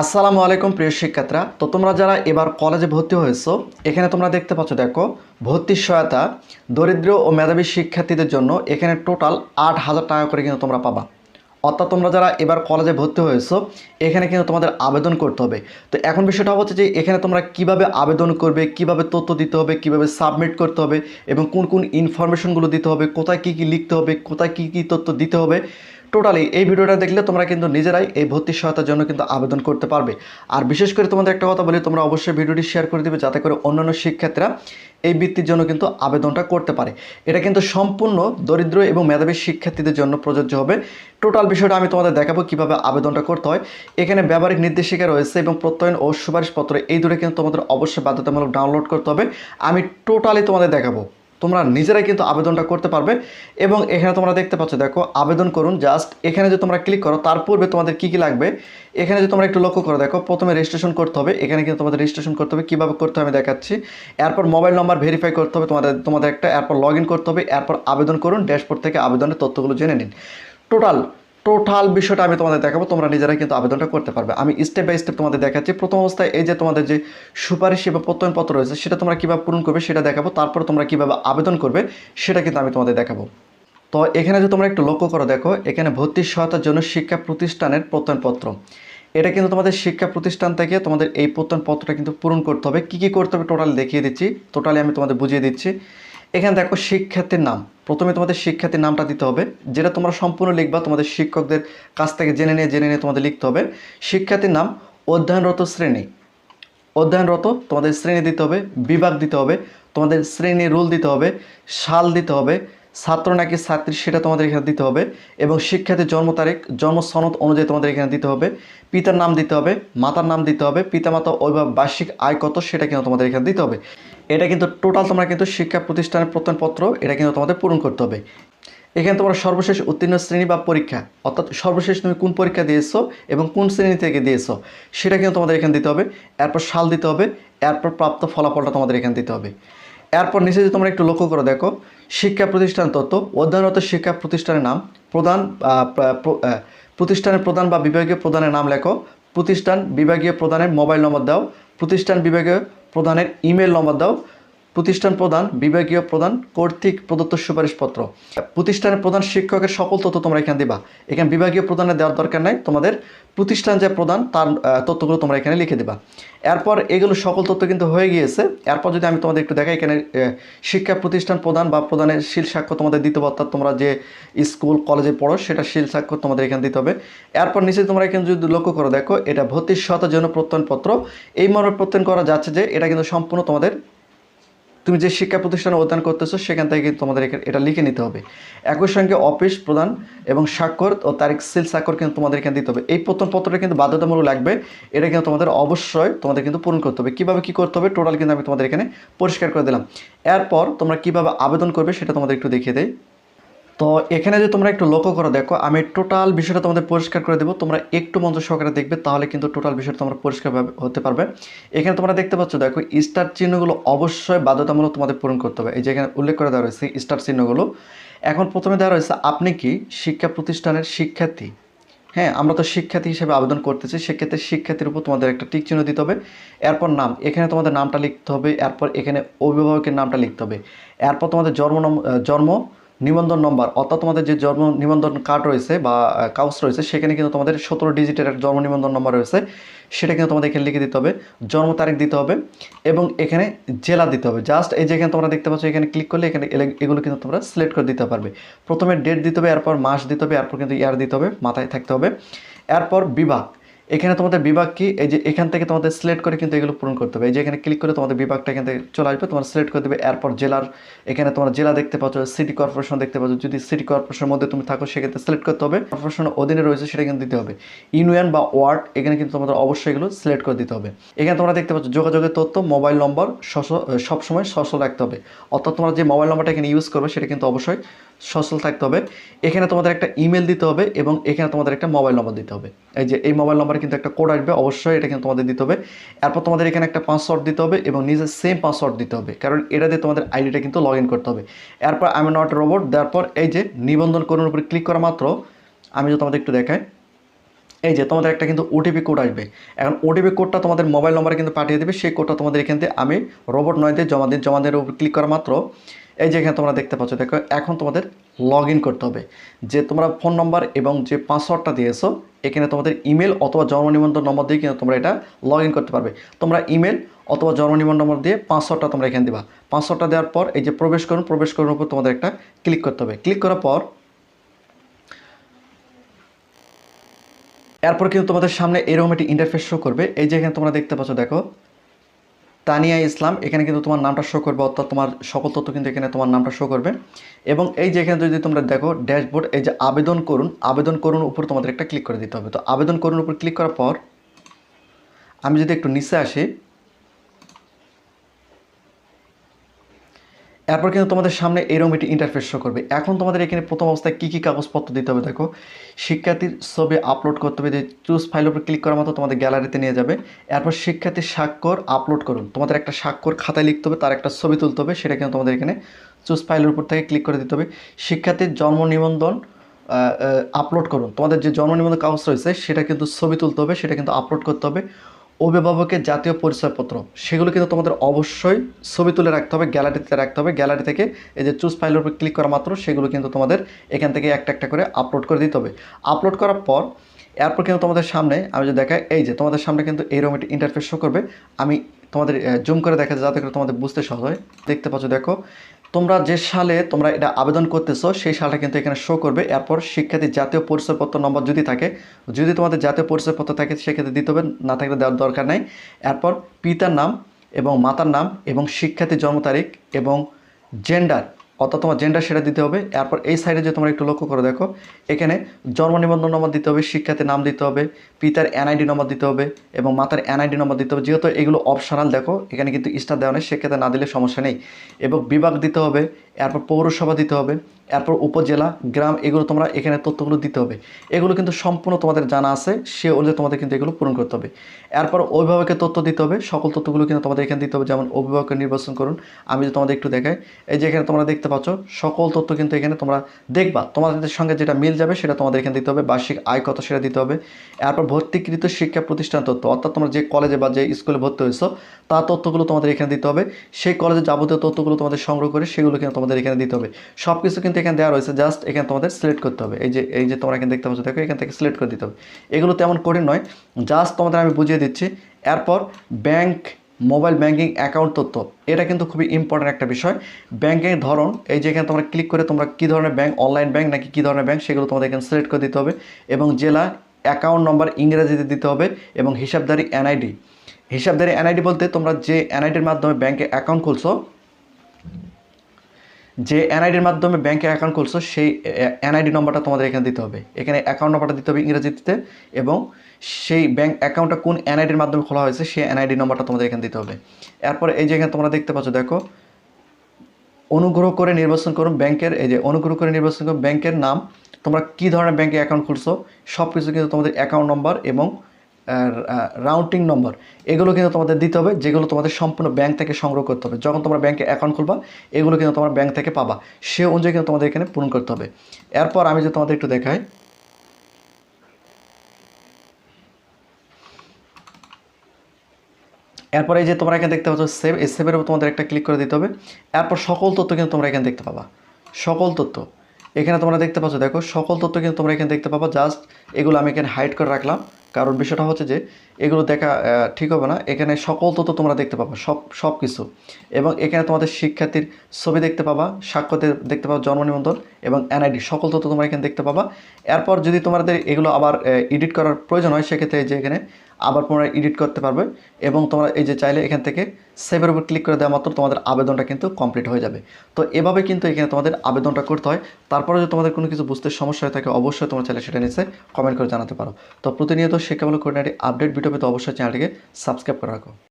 আসসালামু আলাইকুম, প্রিয় শিক্ষার্থীরা। তো তোমরা যারা এবার কলেজে ভর্তি হয়েছো, এখানে তোমরা দেখতে পাচ্ছ, দেখো ভর্তির সহায়তা দরিদ্র ও মেধাবী শিক্ষার্থীদের জন্য এখানে টোটাল আট হাজার টাকা করে কিন্তু তোমরা পাবা। অর্থাৎ তোমরা যারা এবার কলেজে ভর্তি হয়েছো, এখানে কিন্তু তোমাদের আবেদন করতে হবে। তো এখন বিষয়টা হচ্ছে যে, এখানে তোমরা কীভাবে আবেদন করবে, কীভাবে তথ্য দিতে হবে, কীভাবে সাবমিট করতে হবে, এবং কোন কোন ইনফরমেশনগুলো দিতে হবে, কোথায় কী কী লিখতে হবে, কোথায় কী কী তথ্য দিতে হবে টোটালি এই ভিডিওটা দেখলে তোমরা কিন্তু নিজেরাই এই ভর্তি সহায়তার জন্য কিন্তু আবেদন করতে পারবে। আর বিশেষ করে তোমাদের একটা কথা বলি, তোমরা অবশ্যই ভিডিওটি শেয়ার করে দিবে যাতে করে অন্যান্য শিক্ষার্থীরা এই বৃত্তির জন্য কিন্তু আবেদনটা করতে পারে। এটা কিন্তু সম্পূর্ণ দরিদ্র এবং মেধাবী শিক্ষার্থীদের জন্য প্রযোজ্য হবে। টোটাল বিষয়টা আমি তোমাদের দেখাবো কীভাবে আবেদনটা করতে হয়। এখানে ব্যবহারিক নির্দেশিকা রয়েছে এবং প্রত্যয়ন ও সুপারিশপত্র, এই দুটো কিন্তু তোমাদের অবশ্যই বাধ্যতামূলক ডাউনলোড করতে হবে। আমি টোটালি তোমাদের দেখাবো। তোমরা নিজেরাই কিন্তু আবেদনটা করতে পারবে এবং এখানে তোমরা দেখতে পাচ্ছ, দেখো, আবেদন করুন জাস্ট এখানে যে তোমরা ক্লিক করো, তার পূর্বে তোমাদের কী কী লাগবে? এখানে যে তোমরা একটু লক্ষ্য করো, দেখো, প্রথমে রেজিস্ট্রেশন করতে হবে, এখানে কিন্তু তোমাদের রেজিস্ট্রেশন করতে হবে, কীভাবে করতে হবে আমি দেখাচ্ছি। এরপর মোবাইল নম্বর ভেরিফাই করতে হবে তোমাদের তোমাদের একটা, এরপর লগ করতে হবে, এরপর আবেদন করুন ড্যাশবোর্ড থেকে আবেদনের তথ্যগুলো জেনে নিন। টোটাল টোটাল বিষয়টা আমি তোমাদের দেখাবো, তোমরা নিজেরাই কিন্তু আবেদনটা করতে পারবে। আমি স্টেপ বাই স্টেপ তোমাদের দেখাচ্ছি। প্রথম অবস্থায় এই যে তোমাদের যে সুপারিশ এবং প্রত্যয়নপত্র রয়েছে, সেটা তোমরা কীভাবে পূরণ করবে সেটা দেখাবো, তারপর তোমরা কীভাবে আবেদন করবে সেটা কিন্তু আমি তোমাদের দেখাবো। তো এখানে যে তোমরা একটু লক্ষ্য করো, দেখো, এখানে ভর্তির সহায়তার জন্য শিক্ষা প্রতিষ্ঠানের প্রত্যয়নপত্র। এটা কিন্তু তোমাদের শিক্ষা প্রতিষ্ঠান থেকে তোমাদের এই প্রত্যয়নপত্রটা কিন্তু পূরণ করতে হবে। কী কী করতে হবে টোটাল দেখিয়ে দিচ্ছি। টোটালি আমি তোমাদের বুঝিয়ে দিচ্ছি। এখানে দেখো শিক্ষার্থীর নাম। প্রথমে তোমাদের শিক্ষার্থীর নামটা দিতে হবে। যেটা তোমরা সম্পূর্ণ লিখবা, তোমাদের শিক্ষকদের কাছ থেকে জেনে নিয়ে জেনে নিয়ে তোমাদের লিখতে হবে। শিক্ষার্থীর নাম অধ্যয়নরত শ্রেণি। অধ্যয়নরত, তোমাদের শ্রেণি দিতে হবে, বিভাগ দিতে হবে, তোমাদের শ্রেণি রুল দিতে হবে, সাল দিতে হবে, ছাত্র নাকি ছাত্রী সেটা তোমাদের এখানে দিতে হবে, এবং শিক্ষার্থীর জন্ম তারিখ, জন্ম সনদ অনুযায়ী তোমাদের এখানে দিতে হবে, পিতার নাম দিতে হবে, মাতার নাম দিতে হবে, পিতামাতা অভিভাবক বার্ষিক আয় কত সেটা কিন্তু তোমাদের এখানে দিতে হবে। এটা কিন্তু টোটাল তোমরা কিন্তু শিক্ষা প্রতিষ্ঠানের প্রত্যয়নপত্র এটা কিন্তু তোমাদের পূরণ করতে হবে। এখানে তোমার সর্বশেষ উত্তীর্ণ শ্রেণি বা পরীক্ষা, অর্থাৎ সর্বশেষ তুমি কোন পরীক্ষা দিয়েছ এবং কোন শ্রেণি থেকে দিয়েছ, সেটা কিন্তু তোমাদের এখানে দিতে হবে। এরপর সাল দিতে হবে, এরপর প্রাপ্ত ফলাফলটা তোমাদের এখানে দিতে হবে। এরপর নিচে যে তোমরা একটু লক্ষ্য করে দেখো, শিক্ষা প্রতিষ্ঠান তথ্য অধ্যয়নরত শিক্ষা প্রতিষ্ঠানের নাম, প্রধান প্রতিষ্ঠানের প্রধান বা বিভাগীয় প্রধানের নাম লেখো। প্রতিষ্ঠান বিভাগীয় প্রধানের মোবাইল নম্বর দাও। প্রতিষ্ঠান বিভাগীয় প্রধানের ইমেল নম্বর দাও। প্রতিষ্ঠান প্রধান, বিভাগীয় প্রধান, কর্তৃক প্রদত্ত সুপারিশপত্র। প্রতিষ্ঠানের প্রধান শিক্ষকের সকল তথ্য তোমরা এখানে দিবা। এখানে বিভাগীয় প্রধানের দেওয়ার দরকার নাই, তোমাদের প্রতিষ্ঠান যে প্রধান, তার তথ্যগুলো তোমরা এখানে লিখে দিবা। এরপর এগুলো সকল তথ্য কিন্তু হয়ে গিয়েছে। এরপর যদি আমি তোমাদের একটু দেখাই এখানে শিক্ষা প্রতিষ্ঠান প্রধান বা প্রধানের শিল সাক্ষ্য তোমাদের দিতে হবে, অর্থাৎ তোমরা যে স্কুল, কলেজে পড়ো, সেটা শিল সাক্ষ্য তোমাদের এখানে দিতে হবে। এরপর নিচে তোমরা এখানে যদি লক্ষ্য করে, দেখো, এটা ভর্তির সহায়তার জন্য প্রত্যয়নপত্র এই মর্মে প্রত্যয়ন করা যাচ্ছে যে, এটা কিন্তু সম্পূর্ণ তোমাদের তুমি যে শিক্ষা প্রতিষ্ঠানে অধ্যয়ন করতেছো, সেখান থেকে কিন্তু তোমাদের এটা লিখে নিতে হবে। একই সঙ্গে অফিস প্রদান এবং স্বাক্ষর ও তারিখ সিল স্বাক্ষর কিন্তু তোমাদের এখানে দিতে হবে। এই প্রত্যনপত্রটা কিন্তু বাধ্যতামূলক লাগবে। এটা কিন্তু তোমাদের অবশ্যই তোমাদের কিন্তু পূরণ করতে হবে। কীভাবে কী করতে হবে, টোটাল কিন্তু আমি তোমাদের এখানে পরিষ্কার করে দিলাম। এরপর তোমরা কীভাবে আবেদন করবে, সেটা তোমাদের একটু দেখিয়ে দেয় তো এখানে যে তোমরা একটু লক্ষ্য করো, দেখো, আমি টোটাল বিষয়টা তোমাদের পরিষ্কার করে দেবো। তোমরা একটু মঞ্চ সহকারে দেখবে, তাহলে কিন্তু টোটাল বিষয়টা তোমরা পরিষ্কার হতে পারবে। এখানে তোমরা দেখতে পাচ্ছ, দেখো স্টার চিহ্নগুলো অবশ্যই বাধ্যতামূলক তোমাদের পূরণ করতে হবে। এই যে এখানে উল্লেখ করে দেওয়া রয়েছে স্টার চিহ্নগুলো। এখন প্রথমে দেওয়া রয়েছে, আপনি কি শিক্ষা প্রতিষ্ঠানের শিক্ষার্থী? হ্যাঁ আমরা তো শিক্ষার্থী হিসেবে আবেদন করতেছি, সেক্ষেত্রে শিক্ষার্থীর উপর তোমাদের একটা টিক চিহ্ন দিতে হবে। এরপর নাম, এখানে তোমাদের নামটা লিখতে হবে, এরপর এখানে অভিভাবকের নামটা লিখতে হবে। এরপর তোমাদের জন্ম নম- জন্ম নিবন্ধন নম্বর, অর্থাৎ তোমাদের যে জন্ম নিবন্ধন কার্ড রয়েছে বা কাউস রয়েছে, সেখানে কিন্তু তোমাদের সতেরো ডিজিটের একটা জন্ম নিবন্ধন নম্বর রয়েছে। সেটা কিন্তু তোমাদের এখানে লিখে দিতে হবে, জন্ম তারিখ দিতে হবে এবং এখানে জেলা দিতে হবে। জাস্ট এই যে এখানে তোমরা দেখতে পাচ্ছ, এখানে ক্লিক করলে এখানে এগুলো কিন্তু তোমরা সিলেক্ট করে দিতে পারবে। প্রথমে ডেট দিতে হবে, এরপর মাস দিতে হবে, এরপর কিন্তু ইয়ার দিতে হবে, মাথায় থাকতে হবে। এরপর বিভাগ। এখানে তোমাদের বিভাগ কি? এই যে এখান থেকে তোমাদের সিলেক্ট করে কিন্তু এগুলো পূরণ করতে হবে। এই যে এখানে ক্লিক করে তোমাদের বিভাগটা এখান থেকে চলে আসবে, তোমার সিলেক্ট করে দেবে এরপর জেলার। এখানে তোমার জেলা দেখতে পাচ্ছ সিটি কর্পোরেশন দেখতে পাচ্ছ। যদি সিটি কর্পোরেশনের মধ্যে তুমি থাকো, সেক্ষেত্রে সিলেক্ট করতে হবে। কর্পোরেশনের অধীনে রয়েছে সেটা কিন্তু দিতে হবে। ইউনিয়ন বা ওয়ার্ড এখানে কিন্তু তোমাদের অবশ্যই এগুলো সিলেক্ট করে দিতে হবে। এখানে তোমরা দেখতে পাচ্ছ, যোগাযোগের তথ্য মোবাইল নম্বর সবসময় সচল রাখতে হবে। অর্থাৎ তোমরা যে মোবাইল নম্বরটা এখানে ইউজ করবে, সেটা কিন্তু অবশ্যই সচল থাকতে হবে। এখানে তোমাদের একটা ইমেল দিতে হবে এবং এখানে তোমাদের একটা মোবাইল নম্বর দিতে হবে। এই যে, এই মোবাইল নম্বরে কিন্তু একটা কোড আসবে, অবশ্যই এটা কিন্তু তোমাদের দিতে হবে। এরপর তোমাদের এখানে একটা পাসওয়ার্ড দিতে হবে এবং নিজের সেম পাসওয়ার্ড দিতে হবে, কারণ এটা দিয়ে তোমাদের আইডিটা কিন্তু লগ করতে হবে। এরপর আমি নট রোবট দেওয়ার পর এই যে নিবন্ধন করুন উপরে ক্লিক করা মাত্র, আমি যদি তোমাদের একটু দেখাই, এই যে তোমাদের একটা কিন্তু ওটিপি কোড আসবে। এখন ওটিপি কোডটা তোমাদের মোবাইল নম্বরে কিন্তু পাঠিয়ে দেবে, সেই কোডটা তোমাদের এখান থেকে আমি রোবট নয় দিয়ে জমা দিন জমা দেওয়ার উপর ক্লিক করা মাত্র। এই যে এখানে তোমরা দেখতে পাচ্ছ, দেখো, এখন তোমাদের লগ করতে হবে। যে তোমরা ফোন নম্বর এবং যে পাসওয়ার্ডটা দিয়েছ, এখানে তোমাদের ইমেল অথবা জন্ম নিবন্ধন নম্বর দিয়ে কিন্তু তোমরা এটা লগ করতে পারবে। তোমরা ইমেল অথবা জন্ম নিবন্ধন নম্বর দিয়ে পাসওয়ার্ডটা তোমরা এখানে দিবা। পাসওয়ার্ডটা দেওয়ার পর এই যে প্রবেশ করুন, প্রবেশ করার উপর তোমাদের একটা ক্লিক করতে হবে। ক্লিক করার পর এরপর কিন্তু তোমাদের সামনে এরকম একটি ইন্টারফেস শো করবে। এই যে এখানে তোমরা দেখতে পাচ্ছ, দেখো তানিয়া ইসলাম, এখানে কিন্তু তোমার নামটা শো করবে, অর্থাৎ তোমার সকল তথ্য কিন্তু এখানে তোমার নামটা শো করবে। এবং এই যে এখানে যদি তোমরা দেখো ড্যাশবোর্ড, এই যে আবেদন করুন আবেদন করুন উপর তোমাদের একটা ক্লিক করে দিতে হবে। তো আবেদন করুন উপর ক্লিক করার পর, আমি যদি একটু নিচে আসি এরপর কিন্তু তোমাদের সামনে এরকম একটি ইন্টারফেস শো করবে। এখন তোমাদের এখানে প্রথম অবস্থায় কী কী কাগজপত্র দিতে হবে দেখো। শিক্ষার্থীর ছবি আপলোড করতে হবে, যে চুজ ফাইল উপর ক্লিক করার মতো তোমাদের গ্যালারিতে নিয়ে যাবে। এরপর শিক্ষার্থীর স্বাক্ষর আপলোড করুন। তোমাদের একটা স্বাক্ষর খাতায় লিখতে হবে, তার একটা ছবি তুলতে হবে, সেটা কিন্তু তোমাদের এখানে চুজ ফাইলের উপর থেকে ক্লিক করে দিতে হবে। শিক্ষার্থীর জন্ম নিবন্ধন আপলোড করুন। তোমাদের যে জন্ম নিবন্ধন কাগজ রয়েছে, সেটা কিন্তু ছবি তুলতে হবে, সেটা কিন্তু আপলোড করতে হবে। অভিভাবকের জাতীয় পরিচয়পত্র, সেগুলো কিন্তু তোমাদের অবশ্যই ছবি তুলে রাখতে হবে গ্যালারিতে রাখতে হবে। গ্যালারি থেকে এই যে চুজ ফাইলের উপর ক্লিক করা মাত্র, সেগুলো কিন্তু তোমাদের এখান থেকে একটা একটা করে আপলোড করে দিতে হবে। আপলোড করার পর, এরপর কিন্তু তোমাদের সামনে আমি যে দেখাই, এই যে তোমাদের সামনে কিন্তু এইরকম একটি ইন্টারফেস শো করবে। আমি তোমাদের জুম করে দেখা যাতে করে তোমাদের বুঝতে সহজ হয়। দেখতে পাচ্ছ, দেখো তোমরা যে সালে তোমরা এটা আবেদন করতেছো, সেই সালটা কিন্তু এখানে শো করবে। এরপর শিক্ষার্থী জাতীয় পরিচয়পত্র নম্বর যদি থাকে, যদি তোমাদের জাতীয় পরিচয়পত্র থাকে, সেক্ষেত্রে দিতে হবে, না থাকলে দেওয়ার দরকার নাই। এরপর পিতার নাম এবং মাতার নাম এবং শিক্ষার্থীর জন্ম তারিখ এবং জেন্ডার অর্থাৎ তোমার জেন্ডার সেটা দিতে হবে। এরপর এই সাইডে যে তোমরা একটু লক্ষ্য করে, দেখো, এখানে জন্ম নিবন্ধন নম্বর দিতে হবে শিক্ষার্থীর নাম দিতে হবে, পিতার এনআইডি নম্বর দিতে হবে এবং মাতার এনআইডি নম্বর দিতে হবে। যেহেতু এগুলো অপশনাল দেখো, এখানে কিন্তু স্টার দেওয়া নেই, সেক্ষেত্রে না দিলে সমস্যা নেই। এবং বিভাগ দিতে হবে এরপর পৌরসভা দিতে হবে, এরপর উপজেলা, গ্রাম, এগুলো তোমরা এখানে তথ্যগুলো দিতে হবে। এগুলো কিন্তু সম্পূর্ণ তোমাদের জানা আছে, সে অনুযায়ী তোমাদের কিন্তু এগুলো পূরণ করতে হবে। এরপর অভিভাবকের তথ্য দিতে হবে, সকল তথ্যগুলো কিন্তু তোমাদের এখানে দিতে হবে, যেমন অভিভাবকের নির্বাচন করুন, আমি যদি তোমাদের একটু দেখাই, এই যে এখানে তোমরা দেখতে পাচ্ছ, সকল তথ্য কিন্তু এখানে তোমরা দেখবা, তোমাদের সঙ্গে যেটা মিল যাবে সেটা তোমাদের এখানে দিতে হবে, বার্ষিক আয় কত সেটা দিতে হবে, এরপর ভর্তিকৃত শিক্ষা প্রতিষ্ঠান তথ্য, অর্থাৎ তোমরা যে কলেজে বা যে স্কুলে ভর্তি হয়েছো তার তথ্যগুলো তোমাদের এখানে দিতে হবে, সেই কলেজে যাবতীয় তথ্যগুলো তোমাদের সংগ্রহ করে সেগুলো কিন্তু এখানে দিতে হবে। সব কিছু কিন্তু এখানে দেওয়া রয়েছে জাস্ট এখানে তোমাদের সিলেক্ট করতে হবে। এই যে এই যে তোমরা এখানে দেখতে পাচ্ছ, দেখো, এখান থেকে সিলেক্ট করে দিতে হবে। এগুলো তেমন কঠিন নয় জাস্ট তোমাদের আমি বুঝিয়ে দিচ্ছি। এরপর ব্যাংক মোবাইল ব্যাংকিং অ্যাকাউন্ট তথ্য, এটা কিন্তু খুবই ইম্পর্ট্যান্ট একটা বিষয়। ব্যাংকিং ধরন, এই যে এখানে তোমরা ক্লিক করে তোমরা কী ধরনের ব্যাংক অনলাইন ব্যাংক নাকি কী ধরনের ব্যাংক সেগুলো তোমাদের এখানে সিলেক্ট করে দিতে হবে। এবং জেলা অ্যাকাউন্ট নম্বর ইংরেজিতে দিতে হবে এবং হিসাবদারি এনআইডি হিসাবদারি এনআইডি বলতে তোমরা যে এনআইডির মাধ্যমে ব্যাংকে অ্যাকাউন্ট খুলছো যে এনআইডির মাধ্যমে ব্যাংকে অ্যাকাউন্ট খুলছো, সেই এনআইডি নম্বরটা তোমাদের এখানে দিতে হবে। এখানে অ্যাকাউন্ট নম্বরটা দিতে হবে ইংরেজিতে এবং সেই ব্যাংক অ্যাকাউন্টটা কোন এনআইডির মাধ্যমে খোলা হয়েছে, সেই এনআইডি নম্বরটা তোমাদের এখানে দিতে হবে। এরপর এই যে এখানে তোমরা দেখতে পাচ্ছ, দেখো, অনুগ্রহ করে নির্বাচন করুন ব্যাংকের, এই যে অনুগ্রহ করে নির্বাচন করুন ব্যাংকের নাম, তোমরা কী ধরনের ব্যাংকে অ্যাকাউন্ট খুলছো সব কিছু কিন্তু তোমাদের অ্যাকাউন্ট নম্বর এবং রাউন্টিং নম্বর এগুলো কিন্তু তোমাদের দিতে হবে, যেগুলো তোমাদের সম্পূর্ণ ব্যাংক থেকে সংগ্রহ করতে হবে। যখন তোমরা ব্যাংকে অ্যাকাউন্ট খুলবা, এগুলো কিন্তু তোমার ব্যাংক থেকে পাবা। সে অনুযায়ী কিন্তু তোমাদের এখানে পূরণ করতে হবে। এরপর আমি যে তোমাদের একটু দেখাই। এরপরে এই যে তোমরা এখানে দেখতে পাচ্ছ সেভ এই সেভের উপর তোমাদের একটা ক্লিক করে দিতে হবে। এরপর সকল তথ্য কিন্তু তোমরা এখানে দেখতে পাবা। সকল তথ্য। এখানে তোমরা দেখতে পাচ্ছ, দেখো, সকল তথ্য কিন্তু তোমরা এখানে দেখতে পাবা। জাস্ট এগুলো আমি এখানে হাইড করে রাখলাম। কারণ বিষয়টা হচ্ছে যে, এগুলো দেখা ঠিক হবে না। এখানে সকল তথ্য তোমরা দেখতে পাবা, সব সব কিছু এবং এখানে তোমাদের শিক্ষার্থীর ছবি দেখতে পাবা সাক্ষ্যতে দেখতে পাবা, জন্ম নিবন্ধন এবং এনআইডি সকল তথ্য তোমরা এখানে দেখতে পাবা। এরপর যদি তোমাদের এগুলো আবার এডিট করার প্রয়োজন হয়, সেক্ষেত্রে যে এখানে আবার পুনরায় এডিট করতে পারবে এবং তোমরা এই যে চাইলে এখান থেকে সেভের উপর ক্লিক করে দেওয়া মাত্র তোমাদের আবেদনটা কিন্তু কমপ্লিট হয়ে যাবে। তো এভাবে কিন্তু এখানে তোমাদের আবেদনটা করতে হয়। তারপরে যদি তোমাদের কোনো কিছু বুঝতে সমস্যা হয়ে থাকে, অবশ্যই তোমরা চাইলে সেটা নিচে কমেন্ট করে জানাতে পারো। তো প্রতিনিয়ত শিক্ষামূলক একটি আপডেট ভিডিও পেতে অবশ্যই চ্যানেলটিকে সাবস্ক্রাইব করে রাখো।